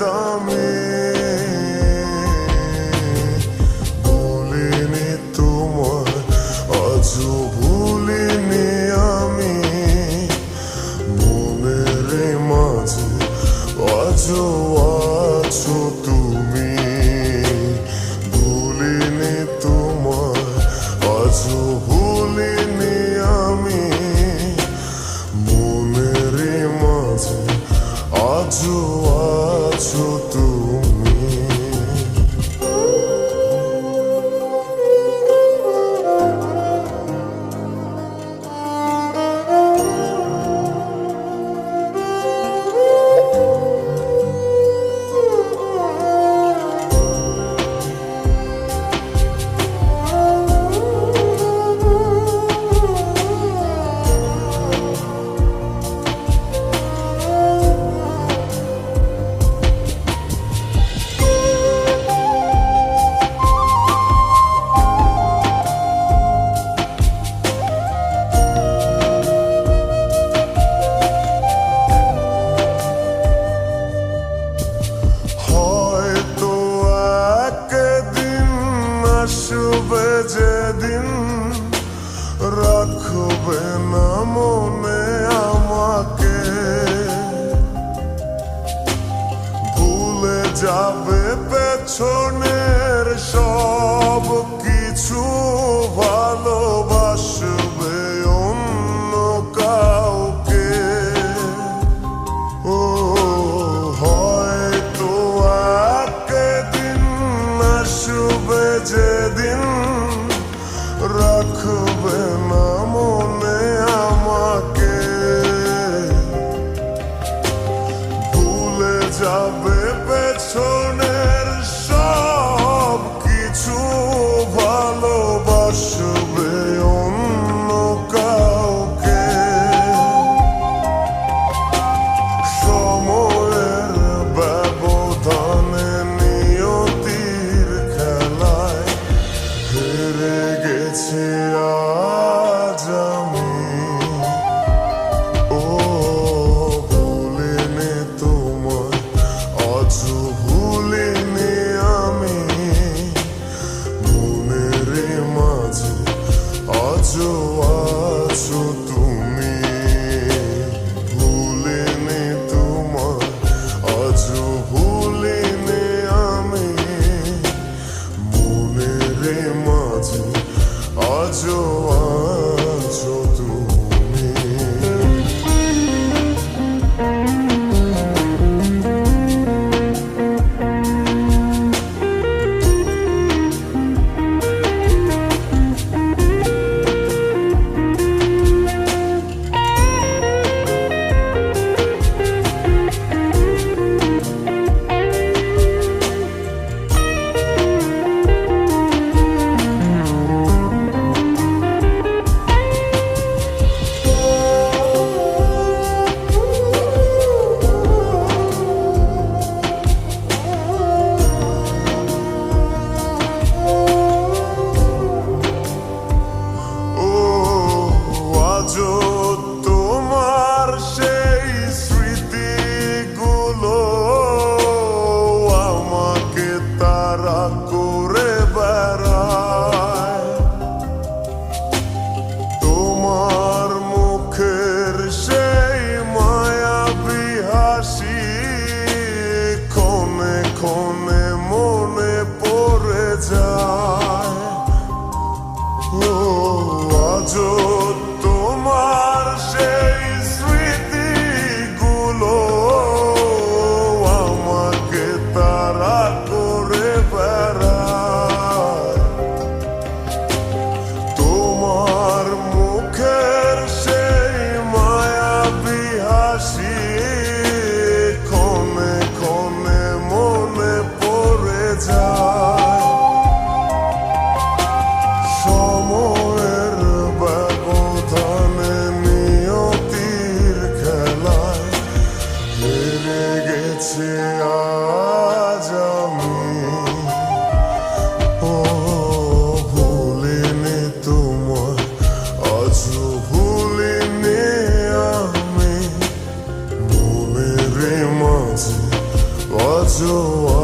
দামে। ভুলিনি তোমার আজ ভুলিনি আমি। মনের মাঝে আজও রাখবে না মনে আমাকে ভুলে যাবে পেছনের সব যাবে পেছনে। see. so